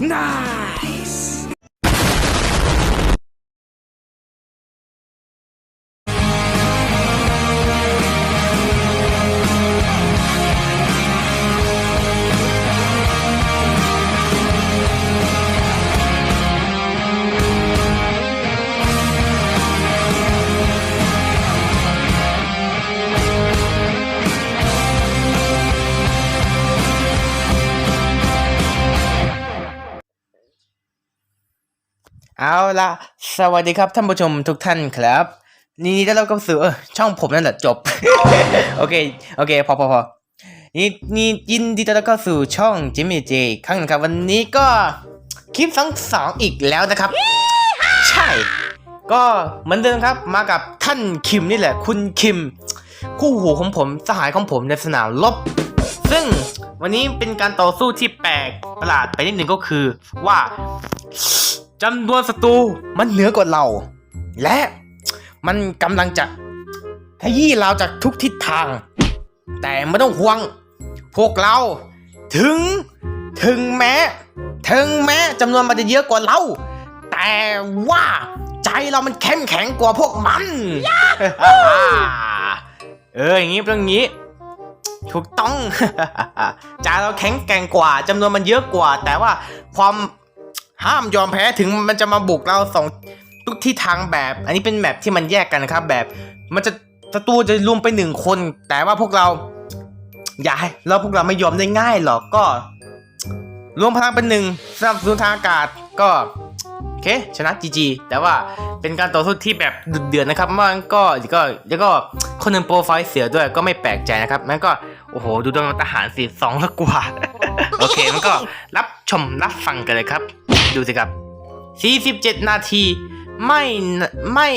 Nice! เอาละสวัสดีครับท่านผู้ชมทุกท่านครับนี่นี่เราก็สู่เออช่องผมนั่นแหละจบ โอเค โอเค พอพอพอนี่นี่ยินดีต้อนรับเข้าสู่ช่องจิมมี่เจครั้งนึงครับ วันนี้ก็คลิปทั้งสองอีกแล้วนะครับ ใช่ ก็เหมือนเดิมครับ มากับท่านคิมนี่แหละ คุณคิม คู่หูของผมสหายของผมในสนามรบซึ่งวันนี้เป็นการต่อสู้ที่แปลกประหลาดไปนิดหนึ่งก็คือว่า จำนวนศัตรูมันเหนือกว่าเรา และมันกำลังจะขยี้เราจากทุกทิศทาง แต่ไม่ต้องห่วง พวกเราถึงถึงแม้ ถึงแม้จำนวนมันจะเยอะกว่าเรา แต่ว่าใจเรามันเข้มแข็งกว่าพวกมัน เอออย่างนี้เป็นอย่างนี้ ถูกต้องใจเราแข็งแกร่งกว่าจำนวนมันเยอะกว่า แต่ว่าความ ห้ามยอมแพ้ถึงมันจะมาบุกเราสองทุกที่ทางแบบ อันนี้เป็นแบบที่มันแยกกันนะครับ แบบ มันจะศัตรูจะรวมไปหนึ่งคน แต่ว่าพวกเรา อย่าให้แล้วพวกเราไม่ยอมได้ง่ายหรอกก็รวมพลังเป็นหนึ่งสนับสนุนทางอากาศก็โอเคชนะจีจีแต่ว่าเป็นการต่อสู้ที่แบบดุเดือดนะครับมันก็แล้วก็แล้วก็คนหนึ่งโปรไฟล์เสียด้วยก็ไม่แปลกใจนะครับมันก็โอ้โห ดูดวงทหารสิสองละกว่า โอเค มันก็รับชมรับฟังกันเลยครับ ดูสิครับ 47 นาที ไม่ไม่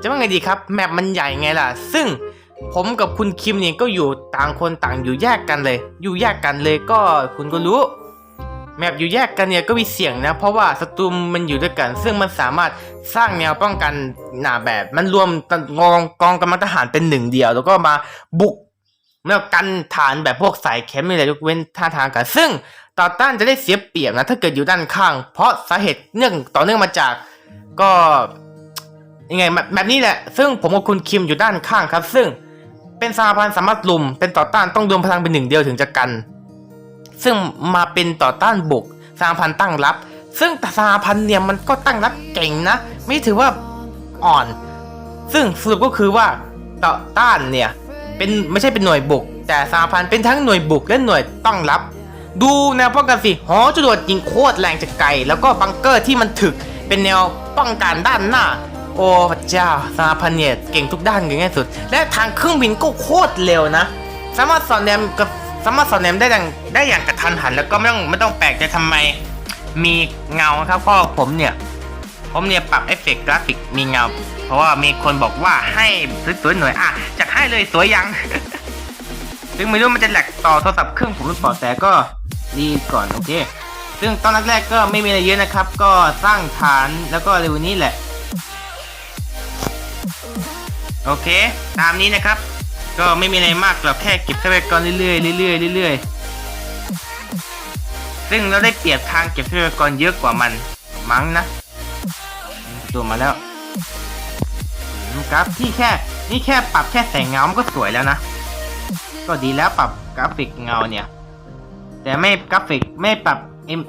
จะว่าไงดีครับ แมปมันใหญ่ไงล่ะ ซึ่งผมกับคุณคิมเนี่ยก็อยู่ต่างคนต่างอยู่แยกกันเลย อยู่แยกกันเลยก็คุณก็รู้ แมปอยู่แยกกันเนี่ยก็มีเสี่ยงนะ เพราะว่าศัตรูมันอยู่ด้วยกัน ซึ่งมันสามารถสร้างแนวป้องกันหนาแบบ มันรวมกองกองกำลังทหารเป็นหนึ่งเดียว แล้วก็มาบุกแล้วกันฐานแบบพวกสายแคมนี่แหละยกเว้นท่าทางกัน ซึ่ง ต่อต้านจะได้เสียเปรียบนะถ้าเกิดอยู่ด้านข้าง เพราะสาเหตุเนื่องต่อเนื่องมาจาก ก็ยังไงแบบแบบนี้แหละ ซึ่งผมกับคุณคิมอยู่ด้านข้างครับ ซึ่งเป็นสหพันธ์สามารถลุม เป็นต่อต้านต้องรวมพลังเป็นหนึ่งเดียวถึงจะกัน ซึ่งมาเป็นต่อต้านบุกสหพันธ์ตั้งรับ ซึ่งสหพันธ์เนี่ยมันก็ตั้งรับเก่งนะ ไม่ถือว่าอ่อน ซึ่งสรุปก็คือว่าต่อต้านเนี่ยเป็นไม่ใช่เป็นหน่วยบุก แต่สหพันธ์เป็นทั้งหน่วยบุกและหน่วยต้องรับ ดูแนวป้องกันสิ หอจรวดยิงโคตรแรงจากไกล แล้วก็บังเกอร์ที่มันถึก เป็นแนวป้องกันด้านหน้า โอ้พระเจ้าสหพันเนี่ยเก่งทุกด้านเก่งที่สุด และทางเครื่องบินก็โคตรเร็วนะ สามารถสอนแนมกับสามารถสอนแนมได้อย่างได้อย่างกระทันหัน แล้วก็ไม่ต้องไม่ต้องแปลกใจทำไมมีเงาครับพราะผมเนี่ยผมเนี่ยปรับเอฟเฟกต์กราฟิกมีเงา เพราะว่ามีคนบอกว่าให้สวยๆหน่อยอะจัดให้เลยสวยยังซึ่งไม่รู้มันจะแหลกต่อโทรศัพท์เครื่องผมหรือเปล่าแต่ก็ ดีก่อนโอเค ซึ่งตอนแรกๆก็ไม่มีอะไรเยอะนะครับ ก็สร้างฐานแล้วก็เร็วนี้แหละ โอเค ตามนี้นะครับ ก็ไม่มีอะไรมากหรอกแค่เก็บทรัพยากรเรื่อยๆเรื่อยๆเรื่อยๆซึ่งเราได้เปรียบทางเก็บทรัพยากรเยอะกว่ามันมั้งนะตัวมาแล้วอืมกราฟที่แค่นี่แค่ปรับแค่แสงเงามันก็สวยแล้วนะ ก็ดีแล้วปรับกราฟิกเงาเนี่ย แต่ไม่กราฟิกไม่ปรับ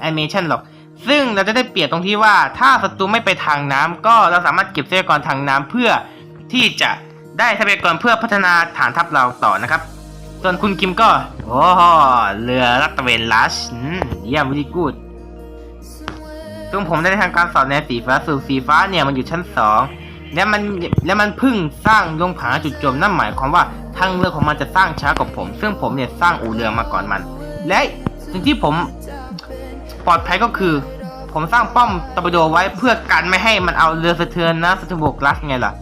แอนิเมชันหรอก ซึ่งเราจะได้เปรียบตรงที่ว่าถ้าศัตรูไม่ไปทางน้ำก็เราสามารถเก็บทรัพยากรทางน้ำเพื่อที่จะได้ทรัพยากรเพื่อพัฒนาฐานทัพเราต่อนะครับ ส่วนคุณคิมก็โอ้โหเรือรัตตเวนลัชเยี่ยมวิธีกูดซึ่งผมได้ทำการสอนในสีฟ้าสู่สีฟ้าเนี่ยมันอยู่ชั้นสองและมันและมันพึ่งสร้างลงผาจุดจมนั่นหมายความว่าทางเรือของมันจะสร้างช้ากว่าผม ซึ่งผมเนี่ยสร้างอู่เรือมาก่อนมัน และสิ่งที่ผมปลอดภัยก็คือ ผมสร้างป้อมตอร์ปิโดไว้เพื่อกันไม่ให้มันเอาเรือสะเทือนนะสะเทือนบกลัสไงล่ะ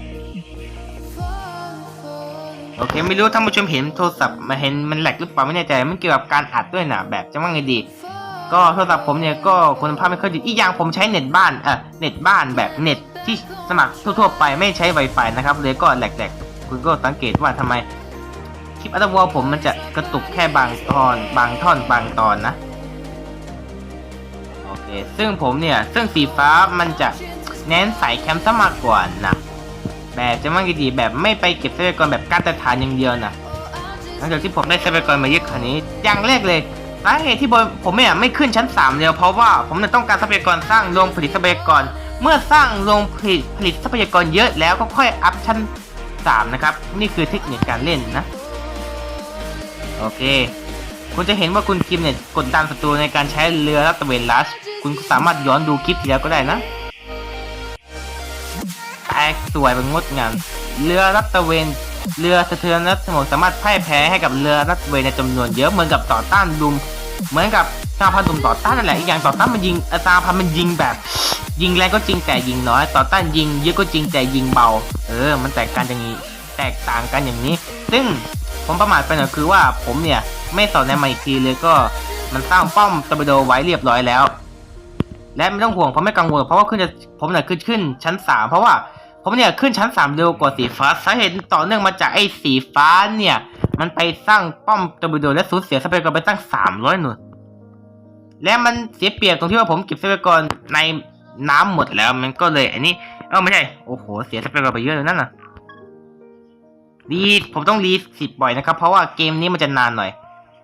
โอเคไม่รู้ท่านผู้ชมเห็นโทรศัพท์มาเห็นมันแหลกหรือเปล่าไม่แน่ใจมันเกี่ยวกับการอัดด้วยนะแบบจะว่าไงดี ก็โทรศัพท์ผมเนี่ยก็คุณภาพไม่ค่อยดีอีกอย่างผมใช้เน็ตบ้านเออเน็ตบ้านแบบเน็ตที่สมัครทั่วๆไปไม่ใช้ Wi-Fi นะครับเลยก็แหลกๆ คุณก็สังเกตว่าทำไม คลิปอัตวอลผมมันจะกระตุกแค่บางตอน บางท่อนบางตอนนะ โอเค ซึ่งผมเนี่ย ซึ่งสีฟ้ามันจะเน้นสายแคมป์ซะมากกว่านะแบบจะมั่งดีแบบไม่ไปเก็บทรัพยากรแบบการแต่ฐานอย่างเดียวนะหลังจากที่ผมได้ทรัพยากรมาเยอะขนาดนี้อย่างแรกเลยสาเหตุที่ผมเนี่ยไม่ขึ้นชั้น3เลยเพราะว่าผมเนี่ยต้องการทรัพยากรสร้างโรงผลิตทรัพยากร เมื่อสร้างโรงผลิตผลิตทรัพยากรเยอะแล้วก็ค่อยอัพชั้น3นะครับ นี่คือเทคนิคการเล่นนะ โอเค คุณจะเห็นว่าคุณคิมเนี่ยกดดันศัตรูในการใช้เรือลัตเวนลัส คุณสามารถย้อนดูคลิปที่แล้วก็ได้นะแตกสวยเป็นงดงาม เรือลัตเวนเรือสะเทือนและสมองสามารถพ่ายแพ้ให้กับเรือลัตเวนในจำนวนเยอะเหมือนกับต่อต้านดุม เหมือนกับสาพันดุมต่อต้านนั่นแหละอีกอย่างต่อต้านมันยิงอาซาพันมันยิงแบบ ยิงแรงก็จริงแต่ยิงน้อย ต่อต้านยิงเยอะก็จริงแต่ยิงเบา เออ มันแตกกันอย่างนี้ แตกต่างกันอย่างนี้ ซึ่ง ผมประมาทไปหน่อยคือว่าผมเนี่ยไม่สอนในมาอีกทีเลยก็มันสร้างป้อมตอร์ปิโดไว้เรียบร้อยแล้ว และไม่ต้องห่วงเพราะไม่กังวลเพราะว่าขึ้นจะผมเนี่ยขึ้นขึ้นชั้นสามเพราะว่าผมเนี่ยขึ้นชั้นสามเร็วกว่าสีฟ้าสาเหตุต่อเนื่องมาจากไอ้สีฟ้าเนี่ย มันไปสร้างป้อมตอร์ปิโดและสูญเสียทรัพยากรไปตั้งสามร้อยหน่วยและมันเสียเปรียบตรงที่ว่าผมเก็บทรัพยากรในน้ำหมดแล้วมันก็เลยอันนี้เออไม่ใช่โอ้โหเสียทรัพยากรไปเยอะเลยนั่นน่ะ รีดผมต้องรีดสิบบ่อยนะครับ เพราะว่าเกมนี้มันจะนานหน่อย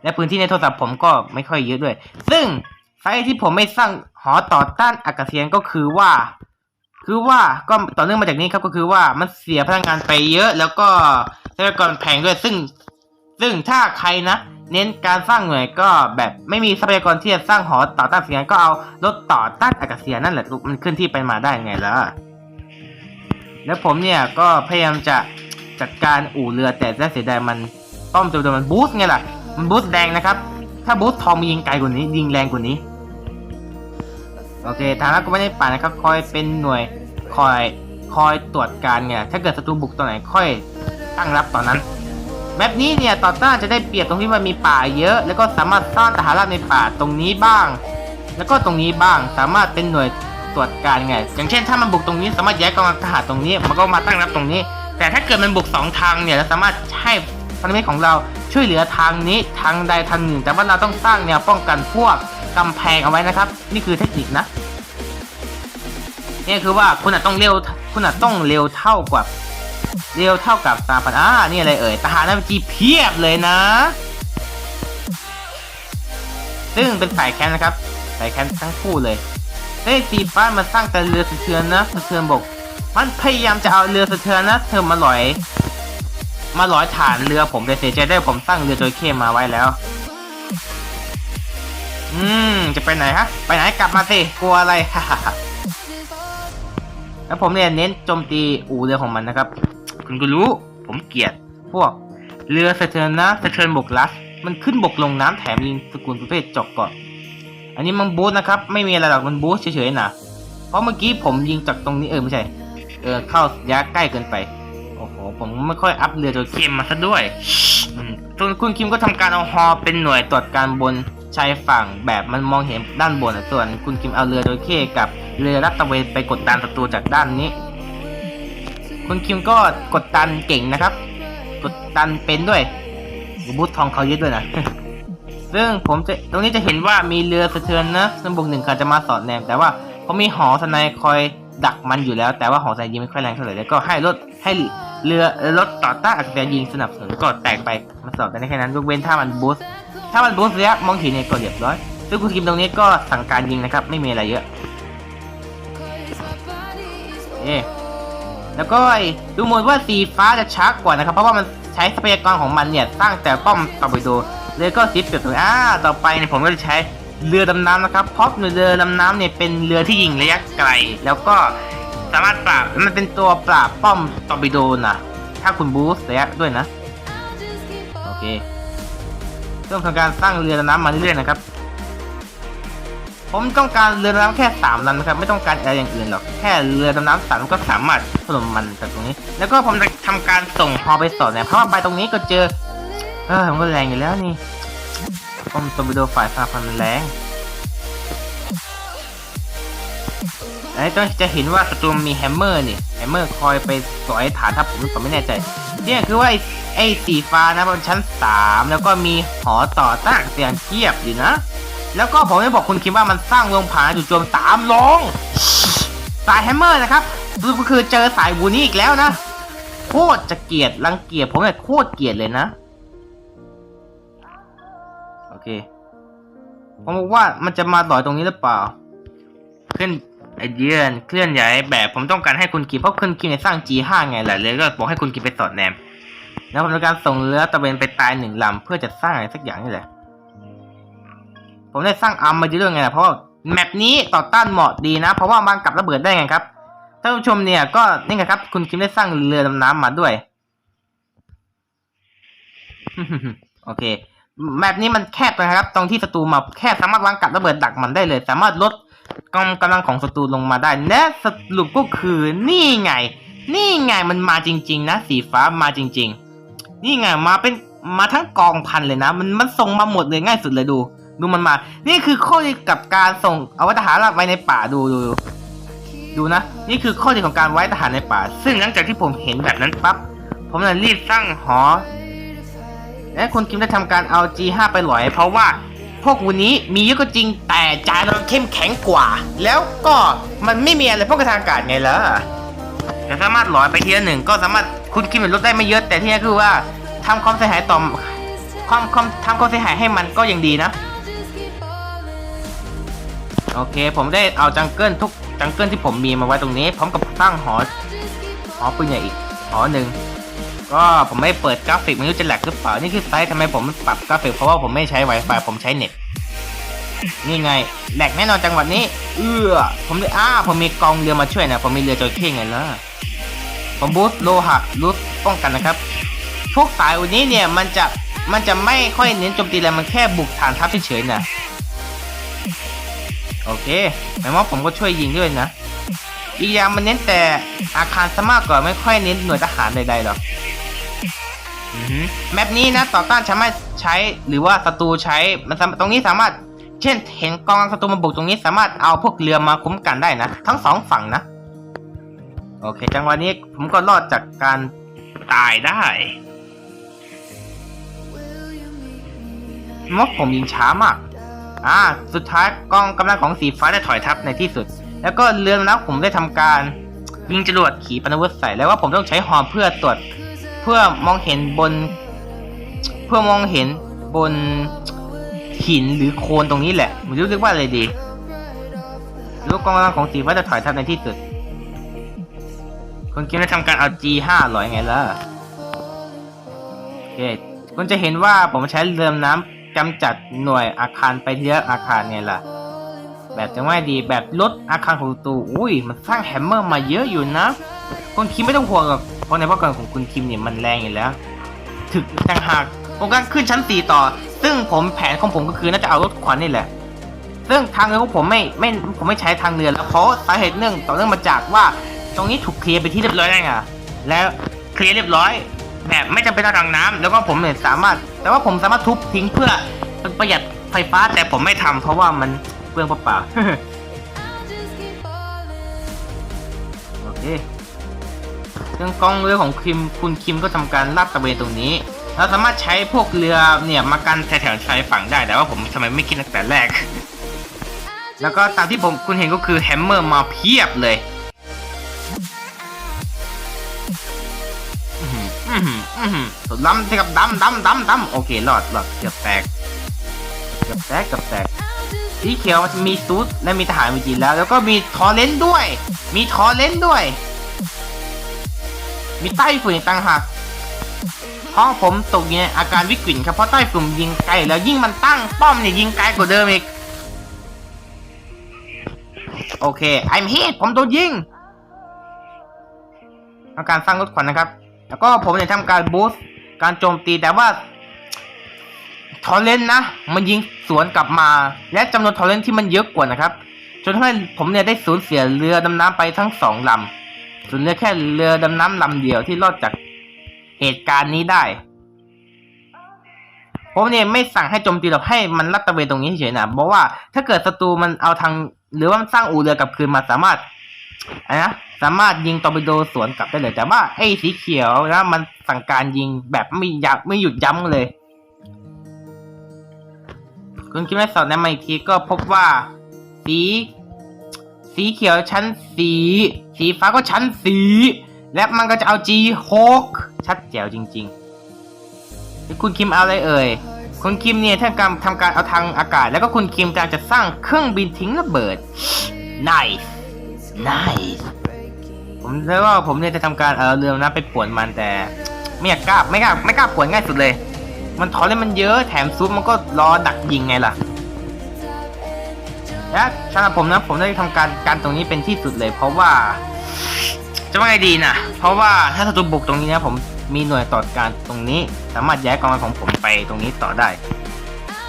และพื้นที่ในโทรศัพท์ผมก็ไม่ค่อยเยอะด้วย ซึ่งสาเหตุที่ผมไม่สร้างหอต่อต้านอากาศยานก็คือว่า คือว่าก็ต่อเนื่องมาจากนี้ครับก็คือว่ามันเสียพลังงานไปเยอะ แล้วก็ทรัพยากรแพงด้วย ซึ่ง ซึ่งถ้าใครนะเน้นการสร้างหน่วยก็แบบไม่มีทรัพยากรที่จะสร้างหอต่อต้านอากาศยานก็เอารถต่อต้านอากาศยานนั่นแหละมันขึ้นที่ไปมาได้ไงล่ะแล้วผมเนี่ยก็พยายามจะ จัดการอู่เรือแต่ได้เสียดายมันป้อมตัวเดียวมันบูสต์ไงล่ะ มันบูสต์แรงนะครับ ถ้าบูสต์ทองมียิงไกลกว่านี้ ยิงแรงกว่านี้ โอเค ทางนั้นก็ไม่ได้ป่านะครับ คอยเป็นหน่วยคอยคอยตรวจการเนี่ย ถ้าเกิดศัตรูบุกตัวไหนค่อยตั้งรับตอนนั้นแบบนี้เนี่ยต่อต้านจะได้เปรียบตรงที่มันมีป่าเยอะ แล้วก็สามารถสร้างทหารในป่าตรงนี้บ้าง แล้วก็ตรงนี้บ้างสามารถเป็นหน่วยตรวจการไง อย่างเช่นถ้ามันบุกตรงนี้สามารถย้ายกองทหารตรงนี้ มันก็มาตั้งรับตรงนี้ ถ้าเกิดมันบุกสองทางเนี่ยเราสามารถให้พันธมิตรของเราช่วยเหลือทางนี้ทางใดทางหนึ่ง แต่ว่าเราต้องสร้างแนวป้องกันพวกกำแพงเอาไว้นะครับ นี่คือเทคนิคนะนี่คือว่าคุณอาจต้องเร็วคุณอาจต้องเร็วเท่ากว่าเร็วเท่ากับสามพันอ่านี่อะไรเอ่ยทหารน้ำจีเพียบเลยนะ ซึ่งเป็นสายแคนนะครับสายแคนทั้งคู่เลยเฮ้ยสีฟ้ามาสร้างแต่เรือสะเทือนนะสะเทือนบก มันพยายามจะเอาเรือสะเทือนนะเธอมาลอย มาลอยฐานเรือผมแต่เสียใจได้ผมสร้างเรือโดยเข้มาไว้แล้ว อืม จะไปไหนฮะ ไปไหนกลับมาสิกลัวอะไรฮ่าฮ่าแล้วผมเนี่ยเน้นโจมตีอู่เรือของมันนะครับ คุณก็รู้ ผมเกลียด พวก เรือสะเทือนนะสะเทือนบกลัส มันขึ้นบกลงน้ำแถมยิงสกุลประเภทจอกเกาะอันนี้มันบูสต์นะครับ ไม่มีอะไรหรอกมันบูสเฉยๆนะเพราะเมื่อกี้ผมยิงจากตรงนี้เออไม่ใช่ เออเข้าระยะใกล้เกินไป โอ้โห ผมไม่ค่อยอัพเรือโดยเข้มมาซะด้วยอืมส่วนคุณคิมก็ทำการเอาฮอเป็นหน่วยตรวจการบนชายฝั่งแบบมันมองเห็นด้านบนส่วนคุณคิมเอาเรือโดยเข้กับเรือรัตตเวนไปกดดันศัตรูจากด้านนี้ คุณคิมก็กดดันเก่งนะครับ กดดันเป็นด้วยบูททองเขาเยอะด้วยนะซึ่งผมจะตรงนี้จะเห็นว่ามีเรือสะเทือนนะซึ่งบกหนึ่งคันจะมาสอดแนมแต่ว่าเขามีหอสนายคอย ดักมันอยู่แล้ว แต่ว่าหอสายยิงไม่ค่อยแรงเท่าไหร่แล้วก็ให้รถให้เรือรถต่อต้านอากาศยานยิงสนับสนุนก็แตกไปมาสอบได้แค่นั้นยกเว้นถ้ามันบูสถ้ามันบูสต์ระยะมองเห็นเนี่ยก็เรียบร้อย ซึ่งคุณคิมตรงนี้ก็สั่งการยิงนะครับ ไม่มีอะไรเยอะเอ๊แล้วก็ดูเหมือนว่าสีฟ้าจะช้ากว่านะครับ เพราะว่ามันใช้ทรัพยากรของมันเนี่ยสร้างแต่ป้อมต่อร์ปิโดเรือก็ซิปเปรียบเสมือนอ่าต่อไปเนี่ยผมก็จะใช้ เรือดำน้ำนะครับเพราะเรือดำน้ำเนี่ยเป็นเรือที่ยิงระยะไกล แล้วก็สามารถปราบมันเป็นตัวปราบป้อมตอร์ปิโดนะถ้าคุณบูสต์ระยะด้วยนะโอเคเริ่มทำการสร้างเรือดำน้ำมาเรื่อยๆนะครับ ผมต้องการเรือดำน้ำแค่สามลำนะครับ ไม่ต้องการอะไรอย่างอื่นหรอกแค่เรือดำน้ำสามก็สามารถถล่มมันจากตรงนี้ แล้วก็ผมจะทำการส่งฮอไปสอดเนี่ยเพราะว่าไปตรงนี้ก็เจอเออมันก็แรงอยู่แล้วนี่ ป้อมตอร์ปิโดฝ่ายสาพันแรงไอ้ต้องจะเห็นว่าศัตรูมีแฮมเมอร์นี่แฮมเมอร์คอยไปสอยฐานทัพผมผมไม่แน่ใจเนี่ยคือว่าไอ้ไอ้สีฟ้านะบนชั้นสามแล้วก็มีหอต่อต้านเสียงเทียบอยู่นะ แล้วก็ผมได้บอกคุณคิดว่ามันสร้างโรงผาจู่โจมตามลงสายแฮมเมอร์นะครับก็คือเจอสายวูนี่อีกแล้วนะ โคตรจะเกลียดรังเกียจผมเนี่ยโคตรเกลียดเลยนะ อเคผมบอกว่ามันจะมาต่อยตรงนี้หรือเปล่า เคลื่อนไอเดียนเคลื่อนย้ายแบบผมต้องการให้คุณกิมเพราะคุณกิมเนี่ยสร้าง G5 ไงแหละเลยก็บอกให้คุณกิมไปสอดแนม แล้วผมต้องการส่งเรือตะเวนไปตายหนึ่งลำเพื่อจะสร้างอะไรสักอย่างนี่แหละ ผมได้สร้างอาร์มมาเยอะไงล่ะเพราะว่าแมปนี้ต่อต้านเหมาะดีนะ เพราะว่ามันกลับระเบิดได้ไงครับท่านผู้ชมเนี่ยก็นี่ไงครับ คุณคิมได้สร้างเรือดำน้ำมาด้วย โอเค แมปนี้มันแคบนะครับ ตรงที่ศัตรูมาแค่สามารถวางกับระเบิดดักมันได้เลย สามารถลดกำกำลังของศัตรูลงมาได้ และสรุปก็คือนี่ไง นี่ไงมันมาจริง ๆ นะ สีฟ้ามาจริง ๆ นี่ไงมาเป็นมาทั้งกองพันเลยนะ มันมันส่งมาหมดเลยง่ายสุดเลยดู ดูมันมา นี่คือข้อดีกับการส่งเอาไว้ทหารไว้ในป่าดูดูดูดูนะ นี่คือข้อดีของการไว้ทหารในป่า ซึ่งหลังจากที่ผมเห็นแบบนั้นปั๊บผมเลยรีบสร้างหอ และคุณคิมได้ทำการเอา G5 ไปหลอย เพราะว่าพวกวันนี้มีเยอะก็จริงแต่จานเราเข้มแข็งกว่า แล้วก็มันไม่มีอะไรพวกกระทางอากาศไงล่ะแต่สามารถหลอยไปทีละหนึ่งก็สามารถคุณคิมลดได้ไม่เยอะแต่ที่นี่คือว่าทำความเสียหายต่อความความทำความเสียหายให้มันก็ยังดีนะโอเค ผมได้เอาจังเกิลทุกจังเกิลที่ผมมีมาไว้ตรงนี้ พร้อมกับตั้งหอหอปืนใหญ่อีกหอหนึ่ง ก็ผมไม่เปิดกราฟิกไม่รู้จะแหลกหรือเปล่า นี่คือไซส์ทำไมผมปรับกราฟิกเพราะว่าผมไม่ใช้ Wi-Fi ผมใช้เน็ต นี่ไงแหลกแน่นอนจังหวัดนี้ เอื้อ ผมเลยอ้า ผมมีกองเรือมาช่วยนะผมมีเรือจระเข้ไงล่ะ ผมบูสต์โลหะรูทป้องกันนะครับ พวกสายวันนี้เนี่ยมันจะมันจะไม่ค่อยเน้นโจมตีอะไรมันแค่บุกฐานทัพเฉยๆนะโอเคหมายว่าผมก็ช่วยยิงด้วยนะ อีกอย่างมันเน้นแต่อาคารซะมากกว่าไม่ค่อยเน้นหน่วยทหารใดๆหรอก แมปนี้นะต่อต้านสามารถใช้หรือว่าศัตรูใช้มันตรงนี้สามารถ เช่น เห็นกองศัตรูมาบุกตรงนี้สามารถเอาพวกเรือมาคุ้มกันได้นะ ทั้งสองฝั่งนะ โอเค จังหวะนี้ผมก็รอดจากการตายได้มกผมยิงช้ามาก อ่า สุดท้ายกองกำลังของสีฟ้าได้ถอยทับในที่สุด แล้วก็เรือดำน้ำผมได้ทำการยิงจรวดขีปนาวุธใส่แล้วว่าผมต้องใช้ฮอร์นเพื่อตรวจ พื่อมองเห็นบน เพื่อมองเห็นบนหินหรือโคนตรงนี้แหละไม่รู้เรียกว่าอะไรดีลูกกองกำลังของสีฟ้าจะถอยทับในที่สุดคุณคิมได้ทำการเอา G5 หรอยังไงล่ะโอเคคุณจะเห็นว่าผมใช้เรือน้ำกำจัดหน่วยอาคารไปเยอะอาคารไงล่ะ แบบจะไม่ดีแบบลดอาคารของตูอุ้ย มันสร้างแฮมเมอร์มาเยอะอยู่นะคุณคิมไม่ต้องห่วงหรอกเพราะในว่าก่อนของคุณคิมเนี่ยมันแรงอยู่แล้ว ถึกต่างหากผมก็ขึ้นชั้นสี่ต่อ ซึ่งผมแผนของผมก็คือน่าจะเอารถขวัญนี่แหละ ซึ่งทางเรือของผมไม่ไม่ผมไม่ใช้ทางเรือแล้วเพราะสาเหตุเนื่องต่อเนื่องมาจากว่า ตรงนี้ถูกเคลียร์ไปที่เรียบร้อยแล้วไงแล้วเคลียร์เรียบร้อยแบบไม่จำเป็นต้องทางน้ำแล้วก็ผมเนี่ยสามารถ แต่ว่าผมสามารถทุบทิ้งเพื่อประหยัดไฟฟ้าแต่ผมไม่ทำเพราะว่ามัน ปลืองเปล่าๆ โอเคเรื่องกองเรือของคิมคุณคิมก็ทำการลาดตระเวนตรงนี้ เราสามารถใช้พวกเรือเนี่ยมากันแถวๆชายฝั่งได้แต่ว่าผมทำไมไม่คิดตั้งแต่แรก แล้วก็ตามที่ผมคุณเห็นก็คือแฮมเมอร์มาเพียบเลยอื้อหืออื้อหืออื้อหือสุดล้ำเท่ากับดำดำดำดำโอเครอดรอดเกือบแตกเกือบแตกเกือบแตก สีเขียวมันมีซูดและมีทหารมีจีนแล้ว แล้วก็มีทอร์เลนต์ด้วย มีทอร์เลนต์ด้วย มีใต้ฝุ่นอีกต่างหากห้องผมตกอยู่ในอาการวิกฤตครับเพราะใต้ฝุ่นยิงไกลแล้วยิ่งมันตั้งป้อมเนี่ยยิงไกลกว่าเดิมอีกโอเค I'm hit ผมโดนยิงทำการสร้างรถขวัญนะครับ แล้วก็ผมเนี่ยทำการบูสต์การโจมตีแต่ว่า ทอร์เรนต์นะ มันยิงสวนกลับมา และจำนวนทอร์เรนต์ที่มันเยอะกว่านะครับ จนทำให้ผมเนี่ยได้สูญเสียเรือดำน้ำไปทั้งสองลำส่วนเหลือแค่เรือดำน้ำลำเดียวที่รอดจากเหตุการณ์นี้ได้ ผมเนี่ยไม่สั่งให้โจมตีหรอกให้มันลัดตะเวนตรงนี้เฉยๆนะเพราะว่าถ้าเกิดศัตรูมันเอาทาง หรือว่ามันสร้างอู่เรือกลับคืนมาสามารถนะสามารถยิงตอร์ปิโดสวนกลับได้เลย แต่ว่าไอ้สีเขียวนะมันสั่งการยิงแบบไม่ยับไม่หยุดยั้งเลย คุณคิมได้สอบแนมมาอีกทีก็พบว่า สี สีเขียวชั้นสี สีฟ้าก็ชั้นสี และมันก็จะเอา G6 ชัดแจ๋วจริงๆนี่คุณคิมเอาอะไรเอ่ยคุณคิมเนี่ยทำการทำการเอาทางอากาศ แล้วก็คุณคิมกำลังจะสร้างเครื่องบินทิ้งระเบิด nice nice ผมเลยว่าผมเนี่ยจะทำการเออเรือน้ำไปป่วนมันแต่ไม่อยากกล้าไม่กล้าไม่กล้าป่วนง่ายสุดเลย มันถอนเลยมันเยอะแถมซุปมันก็รอดักยิงไงล่ะและสำหรับผมนะผมได้ทำการการตรงนี้เป็นที่สุดเลย เพราะว่า จะว่าไงดีนะเพราะว่าถ้าศัตรูบุกตรงนี้นะผมมีหน่วยต่อการตรงนี้ สามารถย้ายกองกำลังของผมไปตรงนี้ต่อได้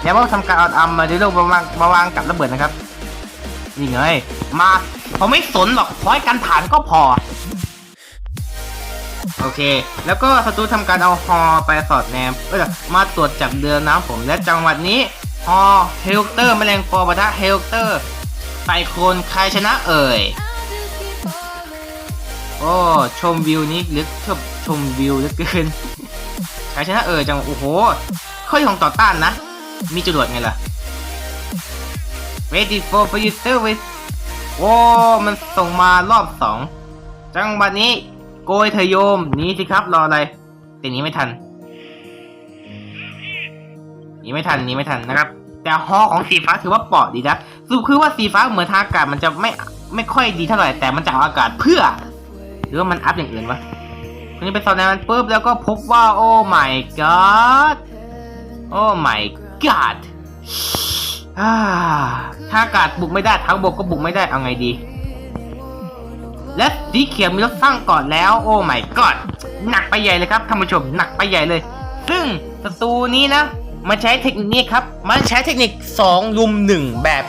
แล้วก็ทำการเอาอัมมาดิโลมาวางมาวางกับระเบิดนะครับนี่ไงมาผมไม่สนหรอกพอยกันฐานก็พอ โอเค แล้วก็ศัตรูทำการเอาฮอไปสอดแนมเออมาตรวจจับเรือน้ำผมและจังหวัดนี้ฮอเฮลเตอร์แมลงปอปะทะเฮลเตอร์ไซโคนใครชนะเอ่ยโอ้ชมวิวนี้ลึกชอบชมวิวลือเกินใครชนะเอ่ยจังโอ้โหข้อดีของต่อต้านนะ มีจรวดไงล่ะ ready for user with โอ้ มันส่งมารอบสองจังหวัดนี้ โกยเธอโยมหนีสิครับรออะไรแต่หนี้ไม่ทันหนีไม่ทันหนีไม่ทันนะครับ แต่ฮอของสีฟ้าถือว่าเปราะดีนะสรุปคือว่าสีฟ้าเหมือนทางอากาศมันจะไม่ไม่ค่อยดีเท่าไหร่แต่มันจะเอาอากาศเพื่อ หรือว่ามันอัพอย่างอื่นวะคนนี้ไปสอบในมันปุ๊บแล้วก็พบว่า โอ้ my god โอ้ my god อ่าถ้าอากาศบุกไม่ได้ทั้งบกก็บุกไม่ได้เอาไงดี และสีเขียวมีรถสร้างก่อนแล้ว โอ้ my god หนักไปใหญ่เลยครับท่านผู้ชมหนักไปใหญ่เลย ซึ่งศัตรูนี้นะมันใช้เทคนิคนี้ครับ มันใช้เทคนิค2ลุม1 แบบ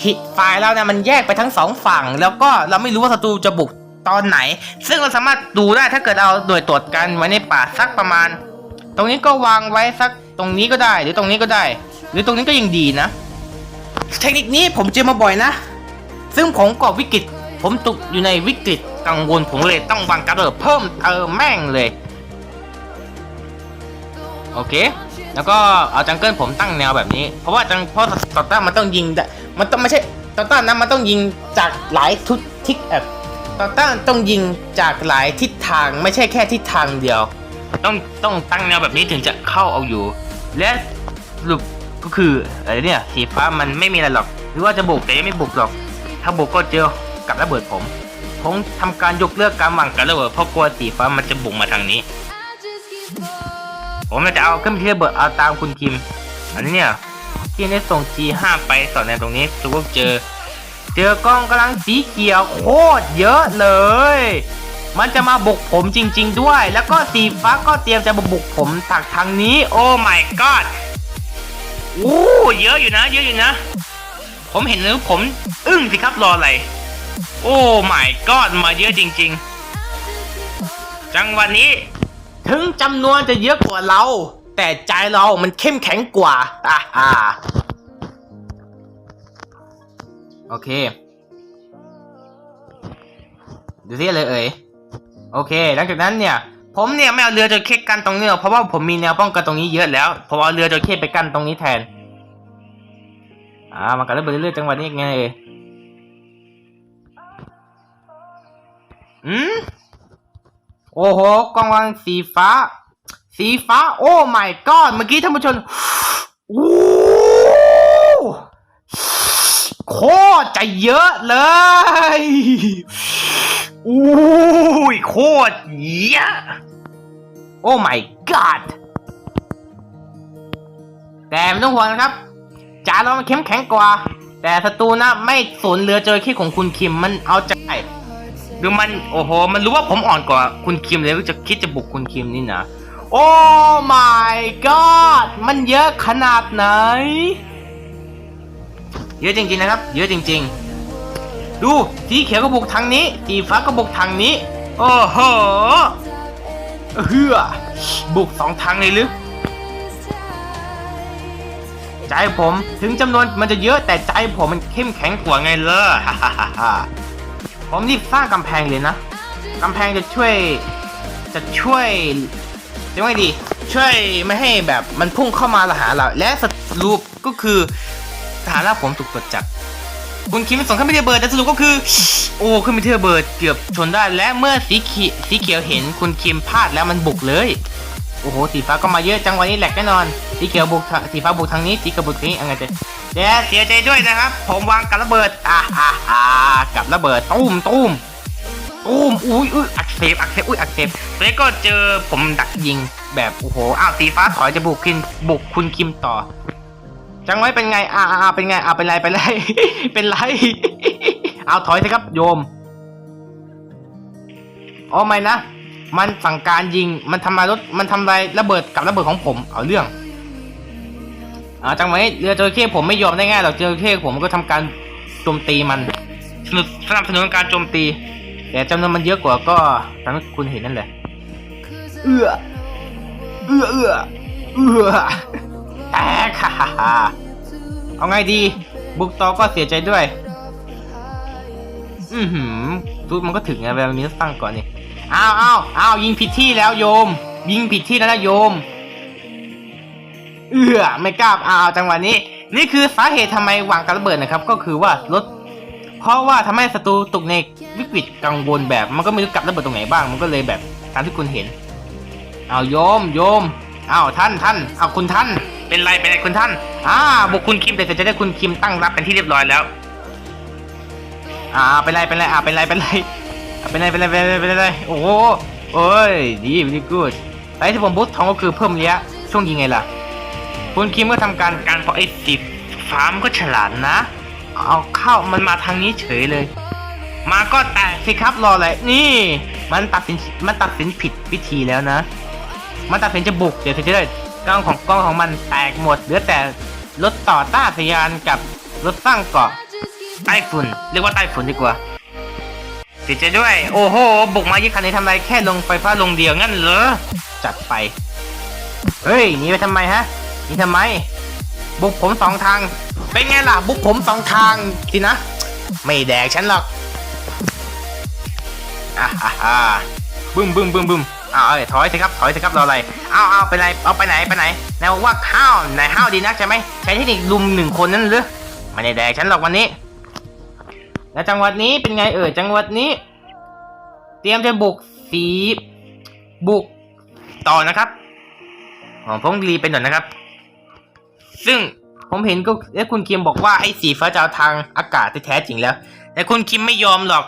ทิฝ่ายเราเนี่ยมันแยกไปทั้งสองฝั่ง แล้วก็เราไม่รู้ว่าศัตรูจะบุกตอนไหน ซึ่งเราสามารถดูได้ถ้าเกิดเอาหน่วยตรวจการไว้ในป่าสักประมาณ ตรงนี้ก็วางไว้สักตรงนี้ก็ได้ หรือตรงนี้ก็ได้ หรือตรงนี้ก็ยังดีนะ เทคนิคนี้ผมเจอมาบ่อยนะ ซึ่งผมก็วิกฤต ผมตกอยู่ในวิกฤตกังวลผมเลยต้องวางกระเดิดเพิ่มเติมแม่งเลย โอเค แล้วก็เอาจังเกิลผมตั้งแนวแบบนี้ เพราะว่าจังเพราะตอต้ามันต้องยิงได้มันต้องไม่ใช่ตอต้านะมันต้องยิงจากหลายทุกทิศแอบตอต้าต้องยิงจากหลายทิศทางไม่ใช่แค่ทิศทางเดียว ต้องต้องตั้งแนวแบบนี้ถึงจะเข้าเอาอยู่ และสรุปก็คืออะไรเนี่ยสีฟ้ามันไม่มีอะไรหรอก หรือว่าจะบุกแต่ยังไม่บุกหรอก ถ้าบุกก็เจอ กับระเบิดผม ผมทำการยกเลิกการหวางกับระเบิดเพราะกลัวสีฟ้ามันจะบุกมาทางนี้ ผมจะเอาเครื่องที่ระเบิดเอาตามคุณคิม อันนี้เนี่ยที่ได้ส่ง G5 ไปสอในตรงนี้ทุกเจอ เจอกล้องกำลังสีเขียวโคตรเยอะเลย มันจะมาบุกผมจริง ๆ ด้วย แล้วก็สีฟ้าก็เตรียมจะมาบุกผมจากทางนี้ โอ้ my god อู้เยอะอยู่นะ เยอะอยู่นะ ผมเห็นแล้วผม อึ้งสิครับรออะไร โอ้ my god มาเยอะจริง ๆ จังหวะนี้ ถึงจำนวนจะเยอะกว่าเรา แต่ใจเรามันเข้มแข็งกว่าอ่าอ่าโอเค ดูสิเลยเอ่ยโอเค หลังจากนั้นเนี่ย ผมเนี่ยไม่เอาเรือจระเข้กันตรงนี้หรอกเพราะว่าผมมีแนวป้องกันตรงนี้เยอะแล้วผมเอาเรือจระเข้ไปกันตรงนี้แทน อ่ามันกันแล้วไปเรื่อยๆจังหวะนี้ไงเอ่ย อืมโอ้โหกองวางสีฟ้า สีฟ้า โอ้ my god เมื่อกี้ท่านผู้ชมอู้โคตรจะเยอะเลยอู้ยโคตรเยอะโอ้ my god แต่ไม่ต้องห่วงนะครับจานเรามันเข้มแข็งกว่า แต่ศัตรูนะไม่สนเรือเจอขี้ของคุณคิมมันเอาใจ ดูมันโอ้โห มันรู้ว่าผมอ่อนกว่าคุณคิมเลยจะคิดจะบุกคุณคิมนี่นะ โอ้ my god มันเยอะขนาดไหน เยอะจริงๆนะครับ เยอะจริง ๆ ดูสีเขียวก็บุกทางนี้สีฟ้าก็บุกทางนี้ โอ้โหเฮือบุกสองทางเลยหรือใจผมถึงจำนวนมันจะเยอะแต่ใจผมมันเข้มแข็งกว่าไงเลอฮ่าฮ่าฮ่าฮ่า ผมรีบสร้างกำแพงเลยนะกำแพงจะช่วย จะช่วยจะไม่ดี ช่วยไม่ให้แบบมันพุ่งเข้ามาหาเรา และสรุปก็คือฐานะผมถูกตรวจจับคุณคิมส่งขึ้นไปที่ระเบิร์ดแต่สรุปก็คือ โอ้ขึ้นไปที่ระเบิร์ดเกือบชนได้และเมื่อสีเขียวสีเขียวเห็นคุณคิมพลาดแล้วมันบุกเลย โอ้โหสีฟ้าก็มาเยอะจังวะนี้แหลกแน่นอนสีเขียวบุกสีฟ้าบุกทางนี้สีเขียวบุกนี้อะไรจะเดี๋ยวเสียใจด้วยนะครับ ผมวางกับระเบิดอ่าอ่าอ่ากับระเบิดตุ้มตุ้มตุ้มอุ้ยอุ้ยอักเสบอักเสบอุ้ยอักเสบแล้วก็เจอผมดักยิงแบบโอ้โหอ้าวสีฟ้าถอยจะบุกคิมบุกคุณคิมต่อ จังไว้เป็นไงอ่าอ่าเป็นไงอ่าเป็นไรเป็นไรเป็นไรเอาถอยสิครับโยมโอ้ไม่นะ มันสั่งการยิงมันทำลายรถมันทำลายระเบิดกับระเบิดของผมเอาเรื่องอ่าจังไว้เรือจระเข้ผมไม่ยอมได้ง่ายหรอกจระเข้ผมก็ทำการโจมตีมันสนับสนับสนุนการโจมตี แต่จำนวนมันเยอะกว่าก็ตามที่คุณเห็นนั่นแหละ เอื้อเอื้อเอื้อเอื้อแตกฮ่าฮ่าฮ่าเอาไงดี บุกต่อก็เสียใจด้วย อือหือรูมันก็ถึงไงแบบนี้ตั้งก่อนนี่ อ้าวอ้าวอ้าวยิงผิดที่แล้วโยม ยิงผิดที่แล้วนะโยม เอื้อไม่กล้าอ้าวจังหวะนี้ นี่คือสาเหตุทำไมวางการระเบิดนะครับ ก็คือว่ารถเพราะว่าทำให้ศัตรูตกในวิกฤตกังวลแบบ มันก็ไม่รู้กลับระเบิดตรงไหนบ้าง มันก็เลยแบบตามที่คุณเห็นเอาโยมโยมเอาท่านท่านเอาคุณท่าน เป็นไรเป็นไรคุณท่านอ่าบุกคุณคิมแต่จะได้คุณคิมตั้งรับเป็นที่เรียบร้อยแล้ว อ่าเป็นไรเป็นไรอ่าเป็นไรเป็นไร อ่าเป็นไรเป็นไรเป็นไรเป็นโอ้โหโอ้ยดีดีกูดไอ้ที่ผมบูททองก็คือเพิ่มระยะช่วงยิงไงล่ะ คุณคิมก็ทำการการเพราะไอ้สิบฟาร์มก็ฉลาดนะ เอาเข้ามันมาทางนี้เฉยเลย มาก็แตกสิครับรออะไรนี่ มันตัดสินมันตัดสินผิดวิธีแล้วนะ มันตัดสินจะบุกเดี๋ยวจะได้กล้องของกล้องของมันแตกหมดเหลือแต่รถต่อต้านทยานกับรถสร้างเกาะใต้ฝุ่นเรียกว่าใต้ฝุ่นดีกว่า เสีใจด้วย โอ้โห บุกมายี่คันนี้ทำไรแค่ลงไฟฟ้าลงเดียวงั้นเหรอ จัดไป เฮ้ยหนีไปทำไมฮะหนีทำไม บุกผมสองทาง เป็นไงล่ะ บุกผมสองทางสินะ ไม่แดกฉันหรอกอ่าฮ่าบึ้มบึ้มบึ้มบึ้มอ้าวเอ้ยถอยสิครับถอยสิครับรออะไรอ้าวอ้าวไปไหนเอาไปไหนไปไหนนายบอกว่าข้าวนายห้าวดีนักใช่ไหมใช้เทคนิคลุมหนึ่งคนนั่นหรือไม่ได้แดกฉันหรอกวันนี้ แล้วจังหวัดนี้เป็นไงเอ่ยจังหวัดนี้ เตรียมจะบุกสีบุกต่อนะครับขอ๋อผมรีไปหน่อยนะครับ ซึ่งผมเห็นก็และคุณคิมบอกว่าไอ้สีฟ้าจะเอาทางอากาศแท้จริงแล้ว แต่คุณคิมไม่ยอมหรอก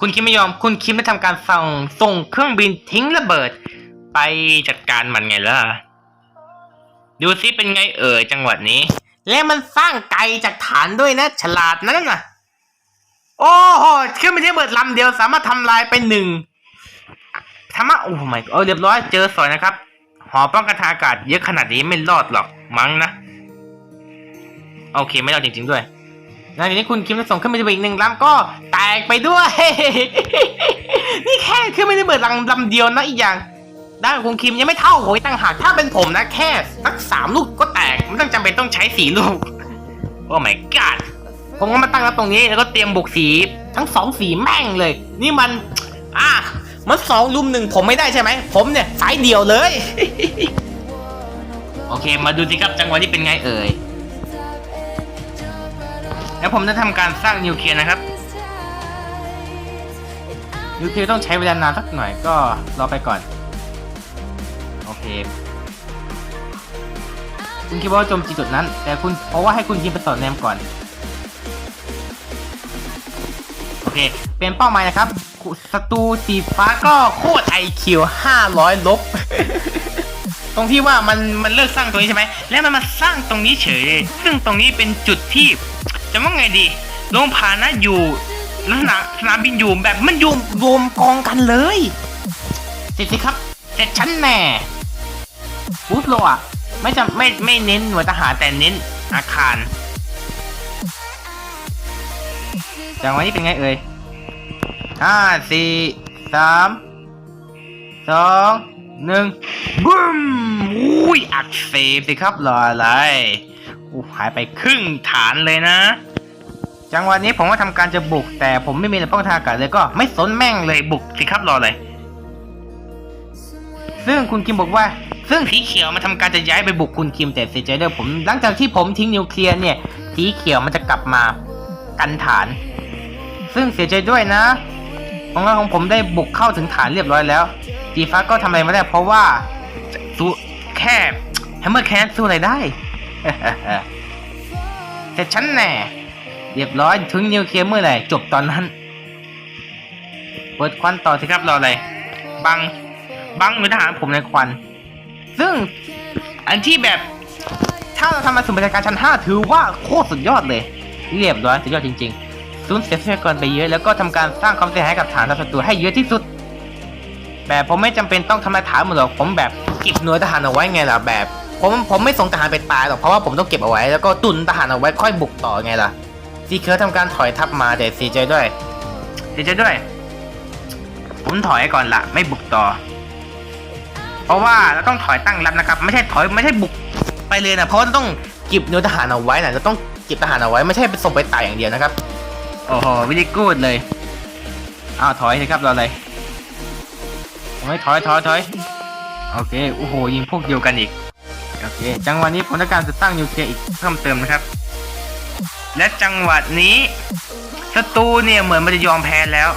คุณคิมไม่ยอม คุณคิมได้ทำการส่งส่งเครื่องบินทิ้งระเบิด ไปจัดการมันไงล่ะดูซิเป็นไงเอ่ยจังหวัดนี้ และมันสร้างไกลจากฐานด้วยนะ ฉลาดนั่นน่ะ โอ้โหเครื่องบินระเบิดลำเดียวสามารถทำลายไปหนึ่งทำมาโอ้ไม่เออเรียบร้อยเจอสอยนะครับ หอป้องกันทางอากาศเยอะขนาดนี้ไม่รอดหรอกมั้งนะโอเคไม่รอดจริง ๆ ด้วยหลังจากนี้คุณคิมได้ส่งขึ้นไปอีกหนึ่งลำก็แตกไปด้วย นี่แค่ขึ้นไม่ได้เบิดลำลำเดียวนะอีกอย่าง ด้านของคุณคิมยังไม่เท่าโหยตั้งหากถ้าเป็นผมนะแค่สักสามลูกก็แตกไม่ต้องจำเป็นต้องใช้สี่ลูก โอ้ my god ผมก็มาตั้งรับตรงนี้แล้วก็เตรียมบุกสีทั้งสองสีแม่งเลย นี่มัน อะมันสองลุมหนึ่งผมไม่ได้ใช่ไหม ผมเนี่ยสายเดียวเลย โอเค มาดูสิครับจังหวะที่เป็นไงเอ่ย แล้วผมจะทำการสร้างนิวเคลียร์นะครับนิวเคลียร์ต้องใช้เวลานานสักหน่อยก็รอไปก่อน โอเคคุณคิดว่าโจมตีจุดนั้น แต่คุณเพราะว่าให้คุณยิงไปต่อแนมก่อน โอเค เป็นเป้าหมายนะครับศัตรูสีฟ้าก็โคตรไอคิวห้าร้อยลบ ตรงที่ว่ามันมันเลิกสร้างตรงนี้ใช่ไหม แล้วมันมาสร้างตรงนี้เฉยเลย ซึ่งตรงนี้เป็นจุดที่จะว่าไงดีโรงพานะอยู่ลักษณะสนามบินอยู่แบบมันอยู่รวมกองกันเลย เสร็จสิครับ เสร็จชั้นแน่ ฟูดโลอะ ไม่จำไม่ไม่เน้นหน่วยทหารแต่เน้นอาคารจังหวะนี้เป็นไงเอ่ยห้าสี่สามสองหนึ่งบึ้มอุ้ยอักเสบสิครับรออะไรอู้หายไปครึ่งฐานเลยนะ จังหวะนี้ผมว่าทำการจะบุกแต่ผมไม่มีอะไรป้องกันอากาศเลยก็ไม่สนแม่งเลยบุกสิครับรออะไร ซึ่งคุณคิมบอกว่า ซึ่งสีเขียวมันทำการจะย้ายไปบุกคุณคิมแต่เสียใจด้วยผม หลังจากที่ผมทิ้งนิวเคลียร์เนี่ย สีเขียวมันจะกลับมากันฐาน ซึ่งเสียใจด้วยนะของเราของผมได้บุกเข้าถึงฐานเรียบร้อยแล้วสีฟ้าก็ทำอะไรไม่ได้ เพราะว่าสู้แค่แฮมเมอร์แคนสู้อะไรได้แต่ฉันแน่เรียบร้อยถึงนิวเคลียร์เมื่อไหร่จบตอนนั้น เปิดควันต่อสิครับรออะไร บัง บังมือทหารผมในควัน ซึ่งอันที่แบบถ้าเราทำมาสู่บรรยากาศชั้น 5 ถือว่าโคตรสุดยอดเลย เรียบร้อยสุดยอดจริงๆสูญเสียทรัพยากรไปเยอะแล้วก็ทำการสร้างความเสียหายกับฐานทัพศัตรูให้เยอะที่สุด แบบผมไม่จำเป็นต้องทำลายฐานหมดหรอกผมแบบเก็บหน่วยทหารเอาไว้ไงล่ะแบบ ผมผมไม่ส่งทหารไปตายหรอกเพราะว่าผมต้องเก็บเอาไว้แล้วก็ตุนทหารเอาไว้ค่อยบุกต่อไงล่ะซีเคิร์ทำการถอยทัพมาแต่เสียใจด้วยเสียใจด้วย ผมถอยก่อนละไม่บุกต่อ เพราะว่าเราต้องถอยตั้งรับนะครับ ไม่ใช่ถอยไม่ใช่บุกไปเลยนะเพราะว่าต้องเก็บหน่วยทหารเอาไว้นะจะต้องเก็บทหารเอาไว้ไม่ใช่ไปส่งไปตายอย่างเดียวนะครับโอ้โหวิลกูดเลยอ้าวถอยเลยครับเราเลยถอยถอยถอยถอยโอเคโอ้โหยิงพวกเดียวกันอีกโอเค จังหวะนี้ผมต้องการจะตั้งนิวเคลียร์อีกเพิ่มเติมนะครับ และจังหวะนี้ศัตรูเนี่ยเหมือนมันจะยอมแพ้แล้ว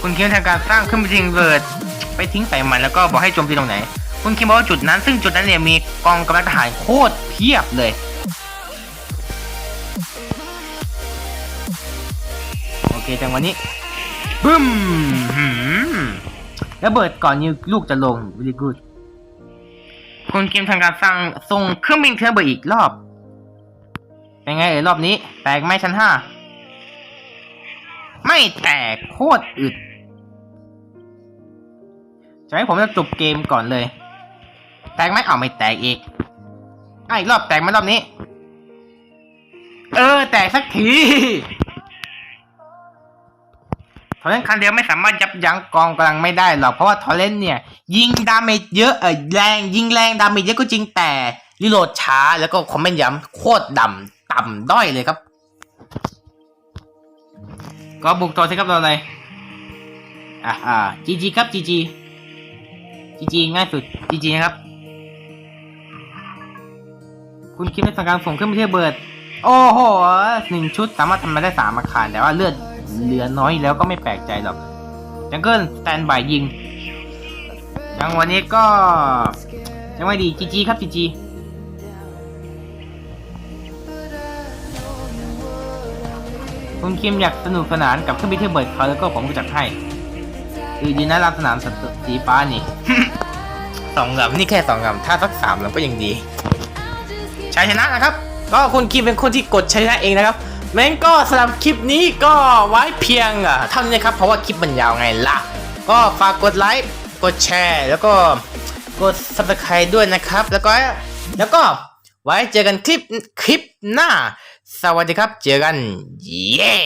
คุณคิมทำการสร้างขึ้นไปทิ้งเบิร์ด ไปทิ้งใส่มันแล้วก็บอกให้โจมตีตรงไหน คุณคิมบอกว่าจุดนั้น ซึ่งจุดนั้นเนี่ยมีกองกำลังทหารโคตรเพียบเลย โอเคจังวะนี้บึ้มหืมระเบิดก่อนนิวลูกจะลง very good คุณคิมทำการสร้างส่งเครื่องบินเทอร์เบอร์อีกรอบ เป็นไงเอ่ยรอบนี้ แตกไหมชั้นห้าไม่แตกโคตรอึด จะให้ผมจะจบเกมก่อนเลย แตกไหมเอาไม่แตกอีกอีกรอบแตกไหมรอบนี้ เออ แตกสักทีทอร์เรนต์คันเดียวไม่สามารถยับยั้งกองกำลังไม่ได้หรอกเพราะว่าทอร์เรนต์เนี่ย ยิงดาเมจเยอะเออแรงยิงแรงดาเมจเยอะก็จริงแต่รีโหลดช้าแล้วก็คอมเมนต์ย้ำโคตรดำต่ำด้อยเลยครับ ก็บุกต่อสิครับเราเลยอ่าอ่าจีจีครับจีจี จีจีง่ายสุดจีจีนะครับ คุณคิดในทางการส่งเครื่องมือเทเบิร์ด โอ้โหหนึ่งชุดสามารถทำมาได้สามอาคารแต่ว่าเลือดเหลือน้อยแล้วก็ไม่แปลกใจหรอก จังเกิลสแตนบายยิงจังวันนี้ก็ ยังไม่ดีจีครับจีจีคุณคิมอยากสนุกสนานกับเครื่องบินเทเบิร์ดเขาแล้วก็ผมก็จัดให้ คือยืนหน้ารับสนามสีฟ้านี่ สองลำนี่แค่สองลำถ้าสักสามลำก็ยังดีชัยชนะนะครับ ก็คุณคิมเป็นคนที่กดชัยชนะเองนะครับแม้นก็สำหรับคลิปนี้ก็ไว้เพียงอะเท่านี้นะครับเพราะว่าคลิปมันยาวไงล่ะ ก็ฝากกดไลค์กดแชร์แล้วก็กด subscribe ด้วยนะครับ แล้วก็แล้วก็ไว้เจอกันคลิปคลิปหน้า สวัสดีครับ เจอกัน เย้